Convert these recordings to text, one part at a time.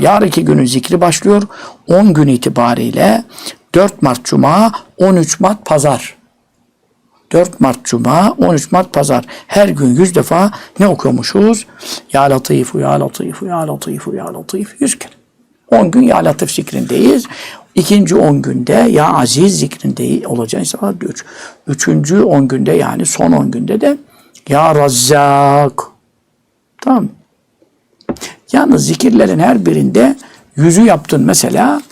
Yarınki günün zikri başlıyor. 10 gün itibariyle 4 Mart Cuma, 13 Mart Pazar. 4 Mart Cuma, 13 Mart Pazar. Her gün 100 defa ne okuyormuşuz? Ya Latifu, Ya Latifu, Ya Latifu, Ya Latif 100 kere. 10 gün Ya Latif zikrindeyiz. İkinci 10 günde Ya Aziz zikrindeyiz. Olacak inşallah 3. Üçüncü 10 günde yani son 10 günde de Ya Razzak. Tamam mı? Yalnız zikirlerin her birinde yüzü yaptın mesela.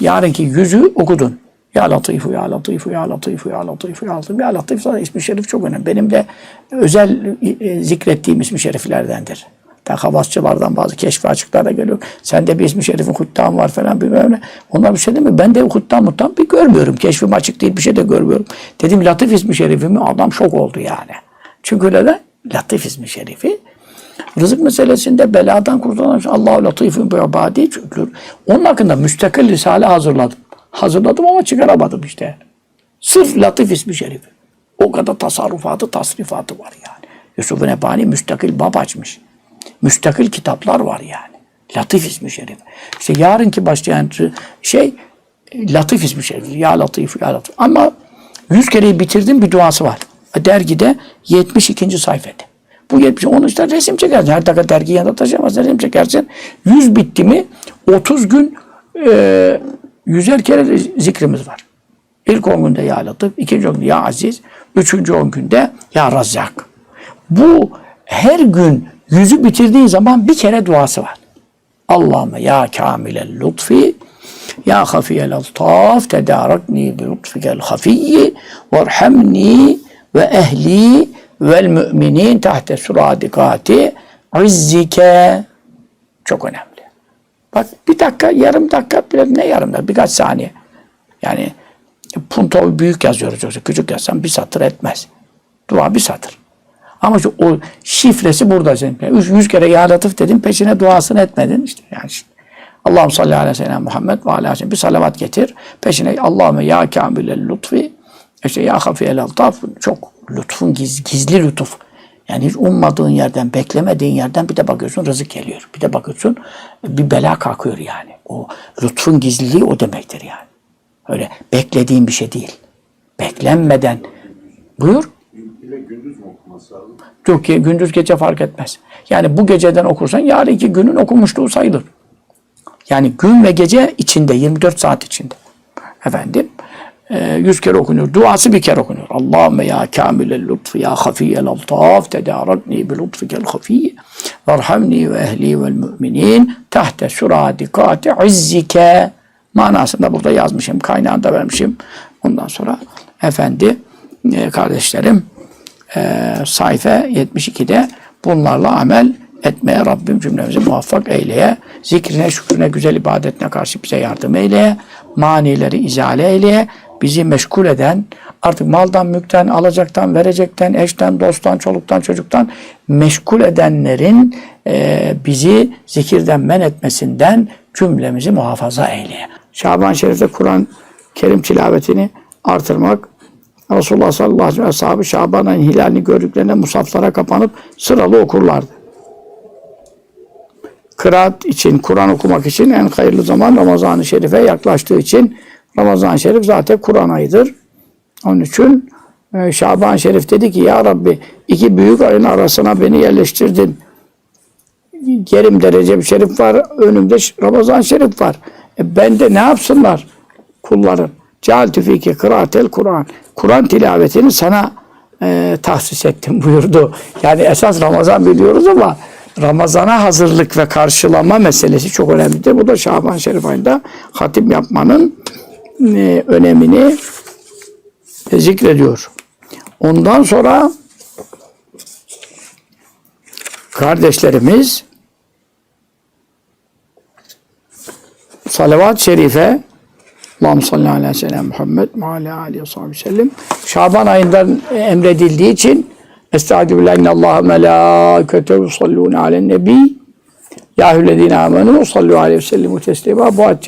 Yarınki yüzü okudun. Ya Latifu, Ya Latifu, Ya Latifu, Ya Latifu, Ya Latifu. Ya Latif zaten ismi şerif çok önemli. Benim de özel e, zikrettiğim ismi şeriflerdendir. Ben havasçılardan bazı keşfi açıklara geliyor. Sende bir ismi şerifin huttan var falan bilmem ne. Onlar bir şey değil mi? Ben de huttan muttan bir görmüyorum. Keşfim açık değil bir şey de görmüyorum. Dedim Latif ismi şerifimi adam şok oldu yani. Çünkü öyle Latif ismi şerifi Rızık meselesinde beladan kurtulan Allahu latifun bi ibadi çünkü onun hakkında müstakil risale hazırladım. Hazırladım ama çıkaramadım işte. Sırf Latif ismi şerif. O kadar tasarrufatı, tasrifatı var yani. Yusuf Nebani müstakil bab açmış. Müstakil kitaplar var yani. Latif ismi şerif. İşte yarınki başlayan şey Latif ismi şerif. Ya Latif, Ya Latif. Ama yüz kereyi bitirdim bir duası var. Dergide 72. sayfada. Bu 70. Onu işte resim çekersin. Her dakika dergi yanında taşıyamazsın. Resim çekersin. 100 bitti mi 30 gün e, yüzer kere zikrimiz var. İlk 10 günde Ya Latif, ikinci 10 günde Ya Aziz, üçüncü 10 günde Ya Razzak. Bu her gün yüzü bitirdiğin zaman bir kere duası var. Allahümme ya kamilel lütfi ya hafiyel altaf tedarakni bi lütfikel hafiyyi varhamni ve ehli vel müminin tahte suradikati izzike çok önemli. Bak bir dakika, yarım dakika, bile ne yarım dakika, birkaç saniye. Yani punto büyük yazıyoruz yoksa küçük yazsam bir satır etmez. Dua bir satır. Ama şu, o şifresi burada senin. Üç, yüz kere ya latif dedim peşine duasını etmedin. işte yani işte. Allah'ım salli ala seyyidina Muhammed ve ala bir salavat getir. Peşine Allahümme ya kamilel lütfi işte ya hafiyel altaf çok lütfun giz, gizli lütuf. Yani hiç ummadığın yerden, beklemediğin yerden bir de bakıyorsun rızık geliyor. Bir de bakıyorsun bir bela kalkıyor yani. O lütfun gizliliği o demektir yani. Öyle beklediğin bir şey değil. Beklenmeden. Buyur. Gündüz mü ki gündüz gece fark etmez. Yani bu geceden okursan yarınki günün okumuşluğu sayılır. Yani gün ve gece içinde 24 saat içinde. Efendim yüz kere okunuyor. Duası bir kere okunuyor. Allahümme ya kamilel lütfu ya hafiyel altaf tedarakni bi lütfikel hafiy varhamni ve ehli vel müminin tahte suradikati izzike manasında burada yazmışım. Kaynağında vermişim. Ondan sonra efendi e, kardeşlerim e, sayfa 72'de bunlarla amel etmeye Rabbim cümlemizi muvaffak eyleye. Zikrine, şükrüne, güzel ibadetine karşı bize yardım eyleye. Manileri izale eyleye. Bizi meşgul eden, artık maldan, mülkten, alacaktan, verecekten, eşten, dosttan, çoluktan, çocuktan meşgul edenlerin e, bizi zikirden men etmesinden cümlemizi muhafaza eyleye. Şaban Şerif'te Kur'an Kerim tilavetini artırmak, Resulullah sallallahu aleyhi ve sellem Şaban ayının hilalini gördüklerinde musaflara kapanıp sıralı okurlardı. Kıraat için, Kur'an okumak için en hayırlı zaman Ramazan-ı Şerif'e yaklaştığı için Ramazan-ı Şerif zaten Kur'an ayıdır. Onun için e, Şaban Şerif dedi ki Ya Rabbi iki büyük ayın arasına beni yerleştirdin. Yerimde Recep Şerif var, önümde Ramazan Şerif var. E ben de ne yapsınlar kullarım? Cealtü fike kıraatel Kur'an. Kur'an tilavetini sana e, tahsis ettim buyurdu. Yani esas Ramazan biliyoruz ama Ramazana hazırlık ve karşılama meselesi çok önemlidir. Bu da Şaban Şerif ayında hatim yapmanın e, önemini zikrediyor. Ondan sonra kardeşlerimiz salavat-ı şerife Allahümme salli ala seyyidina Muhammed ve ala aleyhi ve sellem Şaban ayından emredildiği için Estaizu billahi innallaha melâketehu yusallûne alen nebi Ya eyyühellezîne âmenû sallu aleyhi ve sellemû teslîmâ Bu ad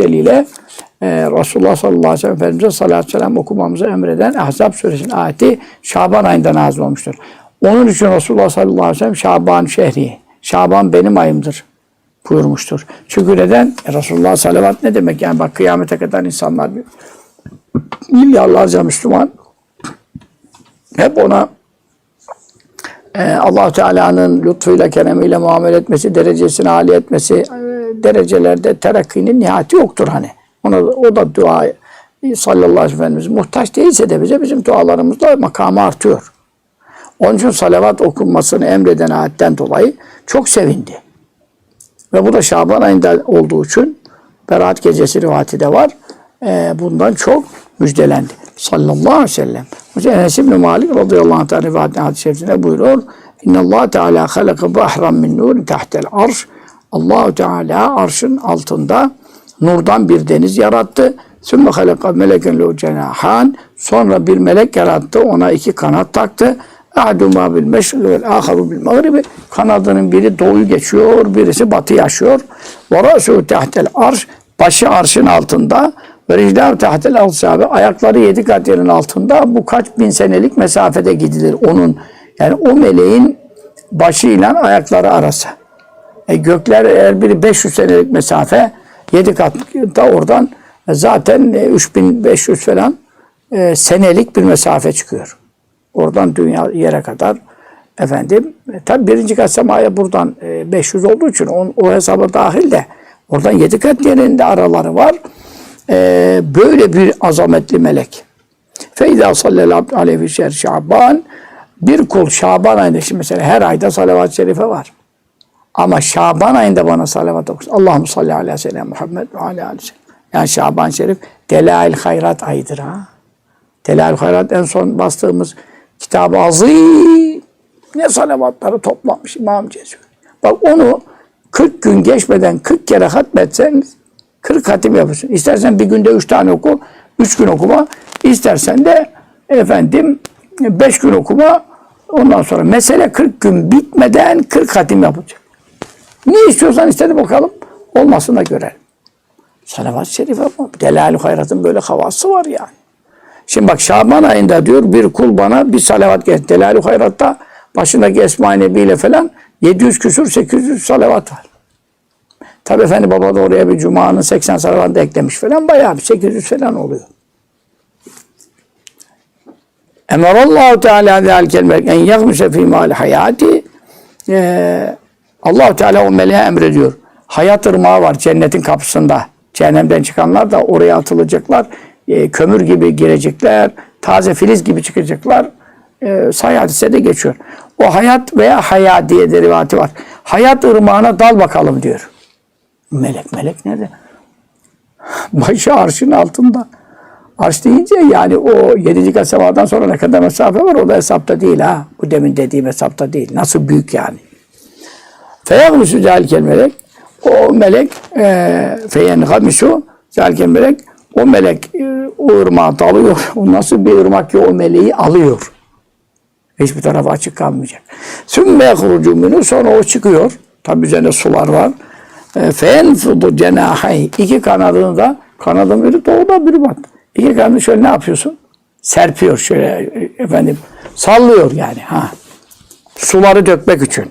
e, Resulullah sallallahu aleyhi ve sellem Efendimiz'e salatü selam okumamızı emreden Ahzab suresinin ayeti Şaban ayında nazil olmuştur. Onun için Resulullah sallallahu aleyhi ve sellem Şaban şehri, Şaban benim ayımdır buyurmuştur. Çünkü neden? E, Resulullah salavat ne demek? Yani bak kıyamete kadar insanlar milyarlarca Müslüman hep ona e, allah Teala'nın lütfuyla, keremiyle muamele etmesi, derecesini âli etmesi, e, derecelerde terakkinin nihayeti yoktur hani. Ona, o da dua sallallahu aleyhi ve Efendimiz muhtaç değilse de bize bizim dualarımızla makamı artıyor. Onun için salavat okunmasını emreden ayetten dolayı çok sevindi. Ve bu da Şaban ayında olduğu için Berat gecesi rivayeti de var. Ee, bundan çok müjdelendi. Sallallahu aleyhi ve sellem. Mesela Enes İbni Malik radıyallahu anh ta'ala rivayetinde hadis-i şerifinde buyuruyor. İnna Allah Teala halaka bahran min nurin tahtel arş. Allahu Teala arşın altında nurdan bir deniz yarattı. Sümme halaka meleken lehu cenahan. Sonra bir melek yarattı. Ona iki kanat taktı. A'duma bil meşriki vel aharu bil mağribi. Kanadının biri doğuyu geçiyor, birisi batı yaşıyor. Ve ra'su tahtel arş. Başı arşın altında. Ve ricdav tahtel alsabe. Ayakları yedi kat yerin altında. Bu kaç bin senelik mesafede gidilir onun. Yani o meleğin başıyla ayakları arası. E gökler eğer biri 500 senelik mesafe 7 kat da oradan e, zaten e, 3500 falan e, senelik bir mesafe çıkıyor. Oradan dünya yere kadar efendim e, tabi birinci kat semaya buradan e, 500 olduğu için on, o hesaba dahil de oradan 7 kat yerinde araları var. E, böyle bir azametli melek. Feyda sallallahu aleyhi ve sellem Şaban bir kul Şaban ayında şimdi mesela her ayda salavat-ı şerife var. Ama Şaban ayında bana salavat okusun. Allah'ım salli aleyhi ve sellem Muhammed ve aleyhi ve sellem. Yani Şaban Şerif Delail Hayrat ayıdır ha. Delail Hayrat en son bastığımız kitabı azim. Ne salavatları toplamış İmam Cezmi. Bak onu 40 gün geçmeden 40 kere hatmetseniz 40 hatim yapıyorsun. İstersen bir günde 3 tane oku, 3 gün okuma. İstersen de efendim 5 gün okuma. Ondan sonra mesele 40 gün bitmeden 40 hatim yapacak. Ne istiyorsan istedi bakalım. Olmasına göre. Salavat-ı Şerife bu. Delal-i Hayrat'ın böyle havası var yani. Şimdi bak Şaban ayında diyor bir kul bana bir salavat getir. Delal-i Hayrat'ta başındaki Esma-i ile falan 700 küsur 800 salavat var. Tabi efendi baba da oraya bir Cuma'nın 80 salavatını eklemiş falan bayağı bir 800 falan oluyor. Emarallahu Teala zâlikel melek en yagmise fî mâli hayati ee, allah Teala o meleğe emrediyor. Hayat ırmağı var cennetin kapısında. Cehennemden çıkanlar da oraya atılacaklar. Ee, kömür gibi girecekler. Taze filiz gibi çıkacaklar. Ee, say hadise de geçiyor. O hayat veya haya diye de rivayeti var. Hayat ırmağına dal bakalım diyor. Melek melek nerede? Başı arşın altında. Arş deyince yani o yedinci kat sonra ne kadar mesafe var o da hesapta değil ha. Bu demin dediğim hesapta değil. Nasıl büyük yani. Feyagmisu zâlikel melek. O melek e, feyen gamisu zâlikel melek. O melek e, o ırmağı alıyor. O nasıl bir ırmak ki o meleği alıyor. Hiçbir tarafı açık kalmayacak. Sümme yahrucu minhu sonra o çıkıyor. Tabi üzerinde sular var. E, Fenfudu cenahay. İki kanadını da kanadın biri doğuda biri batı. İki kanadını şöyle ne yapıyorsun? Serpiyor şöyle e, efendim. Sallıyor yani. ha Suları dökmek için.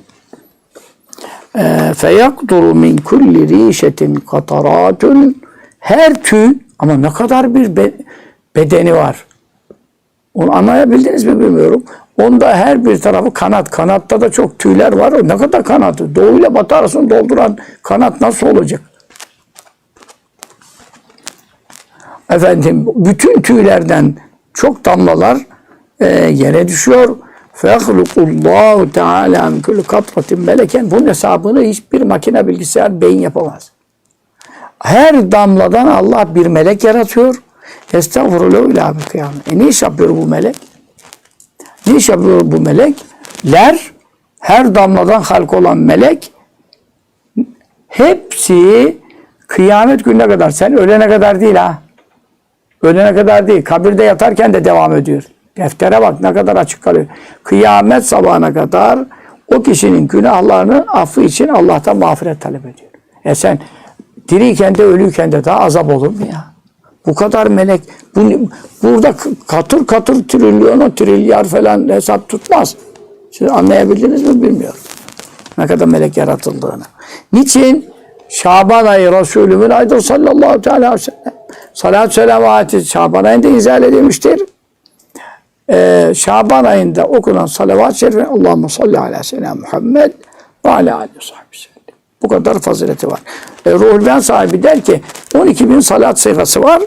Feyakduru min kulli rişetin kataratun her tüy ama ne kadar bir be- bedeni var. Onu anlayabildiniz mi bilmiyorum. Onda her bir tarafı kanat. Kanatta da çok tüyler var. O ne kadar kanatı? Doğu ile batı arasını dolduran kanat nasıl olacak? Efendim bütün tüylerden çok damlalar e, yere düşüyor. Fehlukullahu Teala min kulli katratin meleken. Bunun hesabını hiçbir makine bilgisayar beyin yapamaz. Her damladan Allah bir melek yaratıyor. Estağfurullah ila bir kıyamet. E ne iş yapıyor bu melek? Ne iş yapıyor bu melekler? Her damladan halk olan melek hepsi kıyamet gününe kadar sen ölene kadar değil ha. Ölene kadar değil. Kabirde yatarken de devam ediyor. Deftere bak ne kadar açık kalıyor. Kıyamet sabahına kadar o kişinin günahlarının affı için Allah'tan mağfiret talep ediyor. E sen diriyken de ölüyken de daha azap olur mu ya? Bu kadar melek. Bu, burada katır katır trilyonu, trilyar falan hesap tutmaz. Siz anlayabildiniz mi bilmiyorum. Ne kadar melek yaratıldığını. Niçin? Şaban ayı Resulümün ayıdır sallallahu aleyhi ve sellem. Salat selamati Şaban ayında izah edilmiştir. Ee, Şaban ayında okunan salavat-ı şerife Allahümme salli ala seyyidina Muhammed ve ala aleyhi sellem. Bu kadar fazileti var. E, Ruhul Beyan sahibi der ki 12 bin salat sayfası var.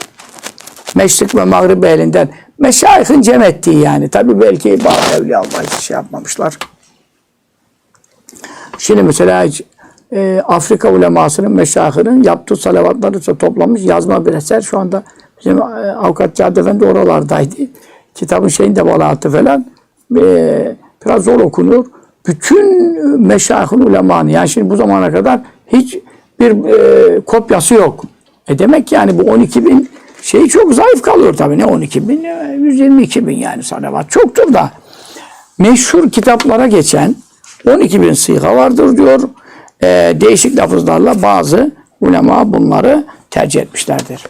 Meşrik ve Mağrib elinden. Meşayihin cem ettiği yani. Tabi belki bazı evliya Allah şey yapmamışlar. Şimdi mesela e, Afrika ulemasının meşayihinin yaptığı salavatları toplamış yazma bir eser. Şu anda bizim e, avukat Cahit Efendi oralardaydı. Kitabın şeyini de bana attı falan. E, biraz zor okunuyor. Bütün meşayihin ulemanı yani şimdi bu zamana kadar hiç bir e, kopyası yok. E demek yani bu 12 bin şey çok zayıf kalıyor tabii. Ne 12 bin? E, 122 bin yani salavat. Çoktur da meşhur kitaplara geçen 12 bin sıyga vardır diyor. Ee, değişik lafızlarla bazı ulema bunları tercih etmişlerdir.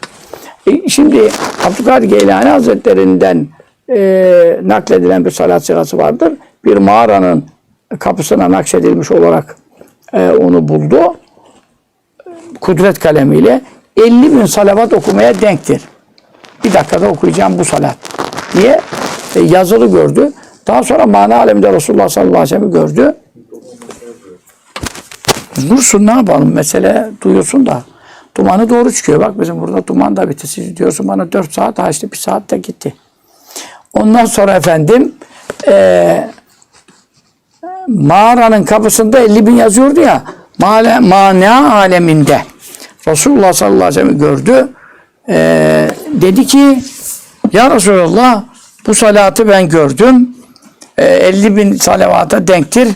E, şimdi Abdülkadir Geylani Hazretlerinden e, nakledilen bir salat sırası vardır. Bir mağaranın kapısına nakşedilmiş olarak e, onu buldu. Kudret kalemiyle 50 bin salavat okumaya denktir. Bir dakikada okuyacağım bu salat diye e, yazılı gördü. Daha sonra mana aleminde Resulullah sallallahu aleyhi ve sellem'i gördü. Dursun ne yapalım mesele duyuyorsun da dumanı doğru çıkıyor. Bak bizim burada duman da bitti. Siz diyorsun bana 4 saat ha işte bir saat de gitti. Ondan sonra efendim eee mağaranın kapısında 50 bin yazıyordu ya male, mana aleminde Resulullah sallallahu aleyhi ve sellem gördü. Eee, dedi ki ya Resulullah bu salatı ben gördüm. Eee, 50 bin salavata denktir.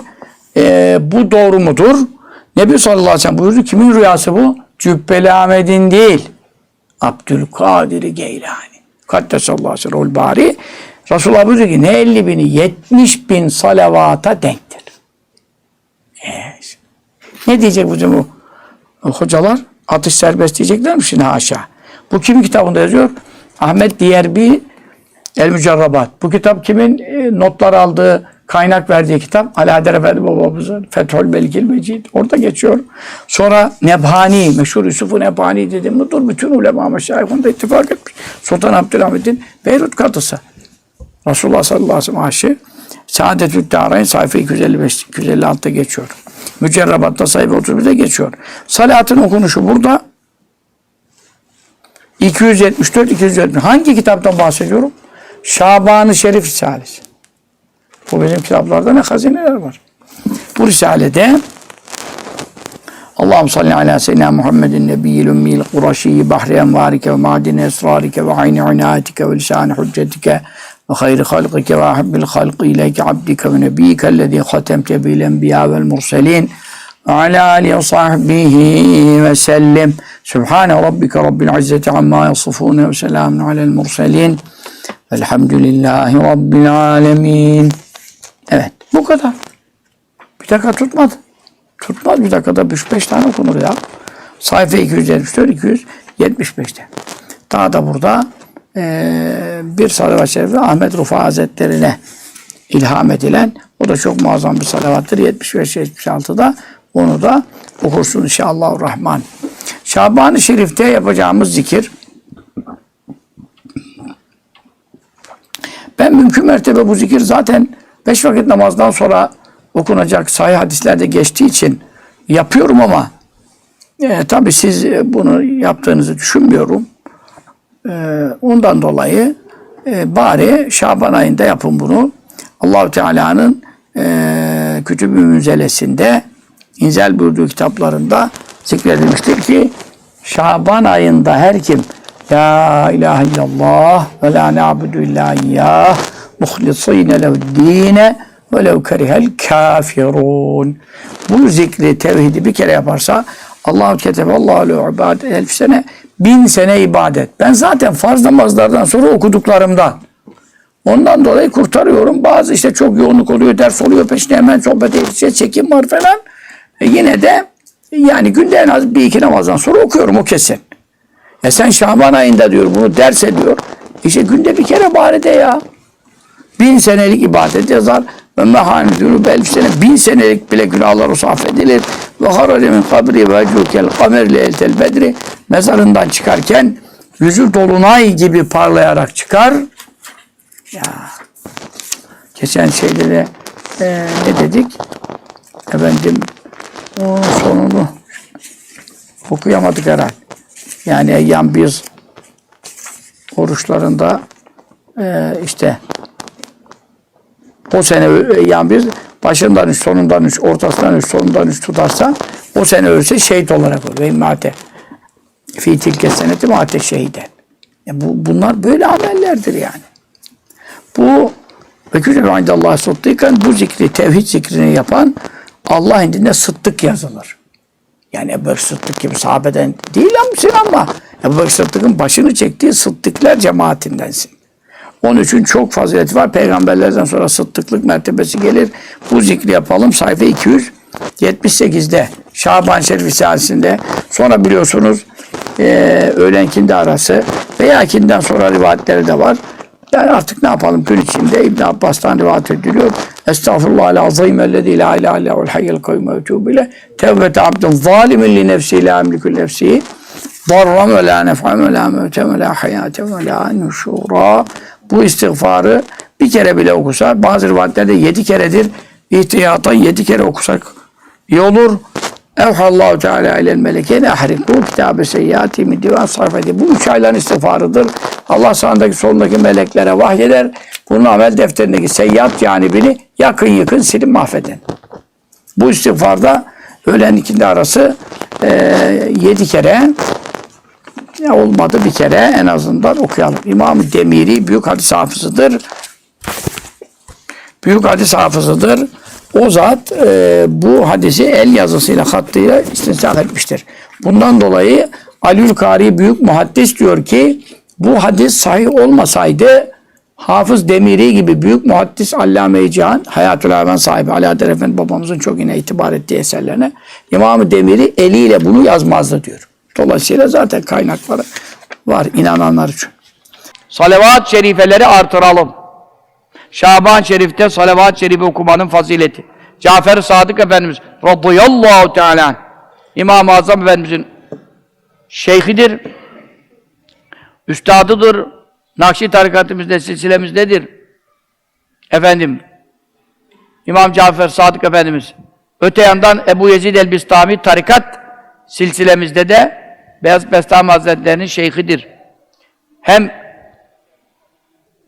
Eee, bu doğru mudur? Nebi sallallahu aleyhi ve sellem buyurdu. Kimin rüyası bu? Cübbeli Ahmet'in değil. Abdülkadir Geylani. Kaddesallahu aleyhi ve sellem bari. Resulullah buyurdu ki ne 50 bini 70 bin salavata denktir. Yes. Ne diyecek bu hocalar? Atış serbest diyecekler mi şimdi haşa? Bu kimin kitabında yazıyor? Ahmet Diyerbi El Mücerrabat. Bu kitap kimin e, notlar aldığı, kaynak verdiği kitap? Alaeddin Efendi babamızın Fethül Belgil Mecid. Orada geçiyor. Sonra Nebhani, meşhur Yusuf-u Nebhani dedim budur. Bütün ulema meşayihinde ittifak etmiş. Sultan Abdülhamid'in Beyrut kadısı. Resulullah sallallahu aleyhi ve sellem aşı. Darayn sayfa 255 256'da geçiyor. Mücerrabat'ta sayfa 31'de geçiyor. Salatın okunuşu burada 274 270. Hangi kitaptan bahsediyorum? Şaban-ı Şerif Risalesi. Bu bizim kitaplarda ne hazineler var. Bu risalede Allahümme salli ala seyyidina Muhammedin nebiyyil ümmiyil kuraşiyyi bahri envarike ve madine esrarike ve ayni inayetike ve lisani hüccetike ve hayri halqike ve ahibbil halqi ileyke abdike ve nebiyyike ellezî hatemte bil enbiya vel murselin ve ala alihi ve sahbihi ve sellim. Sübhane rabbike rabbil izzeti amma yasifune ve selamun alel murselin. Velhamdülillahi rabbil alemin. Evet bu kadar. Bir dakika tutmadı. Tutmaz bir dakikada 3-5 tane okunur ya. Sayfa 274 275'te. Daha da burada eee bir salavat-ı şerife Ahmet Rufa Hazretlerine ilham edilen o da çok muazzam bir salavattır. 75-76'da onu da okursun inşallah rahman. Şaban-ı Şerif'te yapacağımız zikir ben mümkün mertebe bu zikir zaten beş vakit namazdan sonra okunacak sahih hadislerde geçtiği için yapıyorum ama e, tabi siz bunu yaptığınızı düşünmüyorum. E, ondan dolayı e, bari Şaban ayında yapın bunu. Allahu Teala'nın e, Kütüb-ü Müzelesinde inzel buyurduğu kitaplarında zikredilmiştir ki Şaban ayında her kim La ilahe illallah ve la na'budu illa iyyah muhlisine lehu'd-dine ve lev kerihel kafirun. Bu zikri, tevhidi bir kere yaparsa Allahu ketebe Allahu ibadet elf sene bin sene ibadet. Ben zaten farz namazlardan sonra okuduklarımdan Ondan dolayı kurtarıyorum. Bazı işte çok yoğunluk oluyor, ders oluyor, peşine hemen sohbet edeceğiz, çekim var falan. E yine de yani günde en az bir iki namazdan sonra okuyorum o kesin. E sen Şaban ayında diyor bunu ders ediyor. İşte günde bir kere bari de ya. Bin senelik ibadet yazar. ve mehâni zünûbe elf sene bin senelik bile günahlar olsa affedilir. Ve harace min kabri ve cûkel kamer leyletel bedri mezarından çıkarken yüzü dolunay gibi parlayarak çıkar. Ya geçen şeyde de e, ne dedik? Efendim o sonunu okuyamadık herhalde. Yani eyyam biz oruçlarında e, işte o sene eyyam bir başından üç, sonundan üç, ortasından üç, sonundan üç tutarsa o sene ölse şehit olarak olur. Ve mate fi tilke seneti mate şehiden. Ya bu, bunlar böyle amellerdir yani. Bu ve küçük Allah sıddıkken bu zikri, tevhid zikrini yapan Allah indinde sıddık yazılır. Yani Ebu Bekir Sıddık gibi sahabeden değil misin ama Ebu Bekir Sıddık'ın başını çektiği sıddıklar cemaatindensin. Onun için çok fazileti var. Peygamberlerden sonra sıddıklık mertebesi gelir. Bu zikri yapalım. Sayfa 278'de Şaban Şerif Risalesi'nde sonra biliyorsunuz eee öğlenkinde arası veya ikinden sonra rivayetleri de var. Yani artık ne yapalım gün içinde İbn Abbas'tan rivayet ediliyor. Estağfurullah azim ellezî la ilahe illa'hu'l hayyul kayyum etûbü ile tevbete abdin zalimin li nefsi la emliku nefsi darran ve la nef'an ve la mevten ve la hayaten ve la nuşura bu istiğfarı bir kere bile okusa bazı rivayetlerde yedi keredir ihtiyatan yedi kere okusak iyi olur. Evhallahu Teala ilel melekene ahriku kitabe seyyati min divan sarfeti. Bu üç ayların istiğfarıdır. Allah sağındaki solundaki meleklere vahyeder. Bunun amel defterindeki seyyat canibini yakın yıkın silin mahveden. Bu istiğfarda öğlen ikindi arası e, yedi kere ya olmadı bir kere en azından okuyalım. İmam-ı Demiri büyük hadis hafızıdır. Büyük hadis hafızıdır. O zat e, bu hadisi el yazısıyla hattıyla istinsak etmiştir. Bundan dolayı Aliül Kari büyük muhaddis diyor ki bu hadis sahih olmasaydı Hafız Demiri gibi büyük muhaddis Allame-i Cihan, Hayatül Havan sahibi Adel Efendi babamızın çok yine itibar ettiği eserlerine İmam-ı Demiri eliyle bunu yazmazdı diyor. Dolayısıyla zaten kaynakları var inananlar için. Salavat-ı şerifeleri artıralım. Şaban Şerif'te salavat-ı şerife okumanın fazileti. Cafer Sadık Efendimiz radıyallahu teala İmam-ı Azam Efendimizin şeyhidir, üstadıdır, Nakşi tarikatımızda, silsilemizdedir. Efendim, İmam Cafer Sadık Efendimiz. Öte yandan Ebu Yezid el-Bistami tarikat silsilemizde de Beyaz Bestami Hazretleri'nin şeyhidir. Hem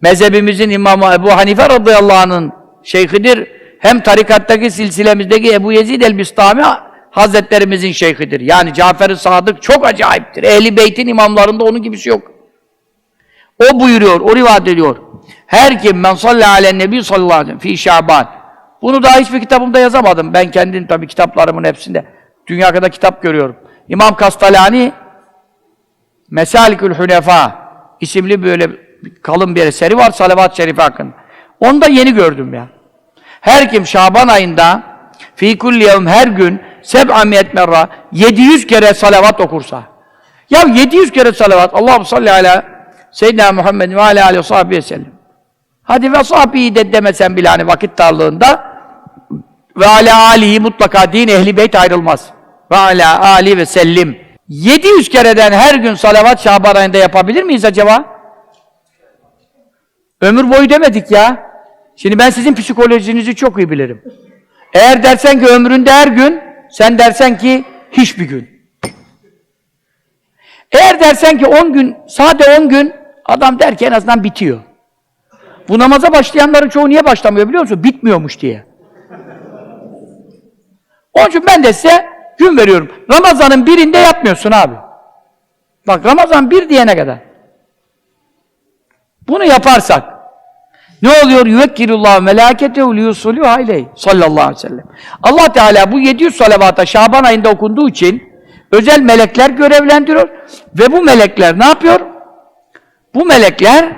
mezhebimizin imamı Ebu Hanife radıyallahu anh'ın şeyhidir. Hem tarikattaki silsilemizdeki Ebu Yezid el-Bistami Hazretlerimizin şeyhidir. Yani Cafer-i Sadık çok acayiptir. Ehli Beyt'in imamlarında onun gibisi yok. O buyuruyor, o rivayet ediyor. Her kim men salli alen nebi sallallahu aleyhi ve fi şaban. Bunu daha hiçbir kitabımda yazamadım. Ben kendim tabii kitaplarımın hepsinde. Dünya kadar kitap görüyorum. İmam Kastalani Mesalikül Hunefa isimli böyle kalın bir eseri var salavat-ı şerife hakkında. Onu da yeni gördüm ya. Her kim Şaban ayında fi kulli yevm her gün seb'amiyet merra 700 kere salavat okursa. Ya 700 kere salavat Allahu salli ala Seyyidina Muhammed ve ala aleyhi ve sellem. Hadi ve sahbihi de demesen bile hani vakit darlığında ve ala alihi mutlaka din ehli beyt ayrılmaz. Ve ala ali ve sellim. 700 kereden her gün salavat Şaban ayında yapabilir miyiz acaba? Ömür boyu demedik ya. Şimdi ben sizin psikolojinizi çok iyi bilirim. Eğer dersen ki ömründe her gün, sen dersen ki hiçbir gün. Eğer dersen ki 10 gün, sade 10 gün, adam der ki en azından bitiyor. Bu namaza başlayanların çoğu niye başlamıyor biliyor musun? Bitmiyormuş diye. Onun için ben de size gün veriyorum. Ramazanın birinde yapmıyorsun abi. Bak Ramazan bir diyene kadar. Bunu yaparsak ne oluyor? Yüvekkilullah melâketehu liyusulû aleyh sallallahu aleyhi ve sellem. Allah Teala bu 700 salavata Şaban ayında okunduğu için özel melekler görevlendiriyor ve bu melekler ne yapıyor? Bu melekler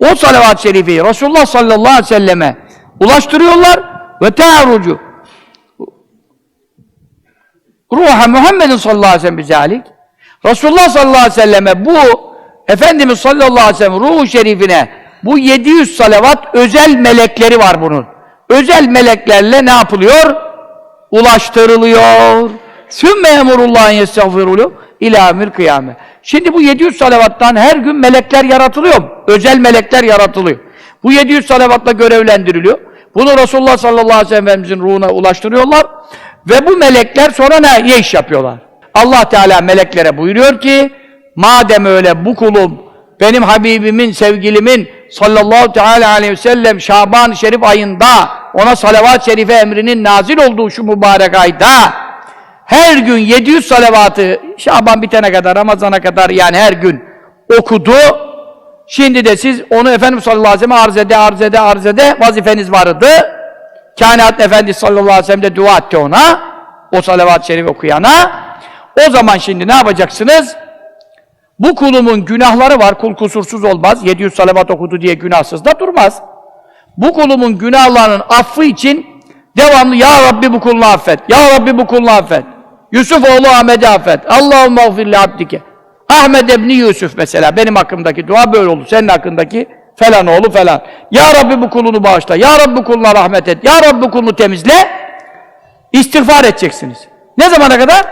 o salavat-ı şerifeyi Resulullah sallallahu aleyhi ve selleme ulaştırıyorlar ve te'arucu ruha Muhammedin sallallahu aleyhi ve sellem bizalik Resulullah sallallahu aleyhi ve selleme bu Efendimiz sallallahu aleyhi ve sellem ruhu şerifine bu 700 salavat özel melekleri var bunun. özel meleklerle ne yapılıyor? Ulaştırılıyor. Sümme emrullahın yestağfirulü ila emir kıyame. Şimdi bu 700 salavattan her gün melekler yaratılıyor. Özel melekler yaratılıyor. Bu 700 salavatla görevlendiriliyor. Bunu Resulullah sallallahu aleyhi ve sellem Efendimizin ruhuna ulaştırıyorlar. Ve bu melekler sonra ne, ne iş yapıyorlar? Allah Teala meleklere buyuruyor ki madem öyle bu kulum benim Habibimin, sevgilimin sallallahu teala aleyhi ve sellem Şaban-ı Şerif ayında ona salavat-ı şerife emrinin nazil olduğu şu mübarek ayda her gün 700 salavatı Şaban bitene kadar, Ramazan'a kadar yani her gün okudu. Şimdi de siz onu Efendimiz sallallahu aleyhi ve sellem arz ede, arz ede, arz ede vazifeniz vardı. Kainat Efendisi sallallahu aleyhi ve sellem de dua etti ona. O salavat-ı şerif okuyana. O zaman şimdi ne yapacaksınız? Bu kulumun günahları var. Kul kusursuz olmaz. 700 salavat okudu diye günahsız da durmaz. Bu kulumun günahlarının affı için devamlı Ya Rabbi bu kulunu affet. Ya Rabbi bu kulunu affet. Yusuf oğlu Ahmet'i affet. Allahümme gfirli abdike. Ahmet ebni Yusuf mesela. Benim hakkımdaki dua böyle oldu. Senin hakkındaki falan oğlu falan. Ya Rabbi bu kulunu bağışla. Ya Rabbi bu kuluna rahmet et. Ya Rabbi bu kulunu temizle. İstiğfar edeceksiniz. Ne zamana kadar?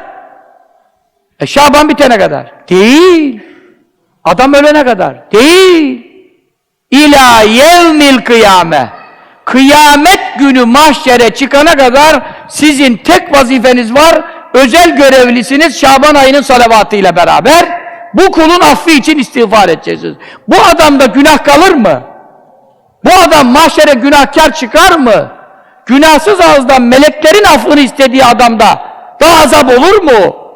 E Şaban bitene kadar. Değil. Adam ölene kadar. Değil. İlâ yevmil kıyame. Kıyamet günü mahşere çıkana kadar sizin tek vazifeniz var. Özel görevlisiniz Şaban ayının salavatıyla beraber. Bu kulun affı için istiğfar edeceksiniz. Bu adamda günah kalır mı? Bu adam mahşere günahkar çıkar mı? Günahsız ağızdan meleklerin affını istediği adamda daha azap olur mu?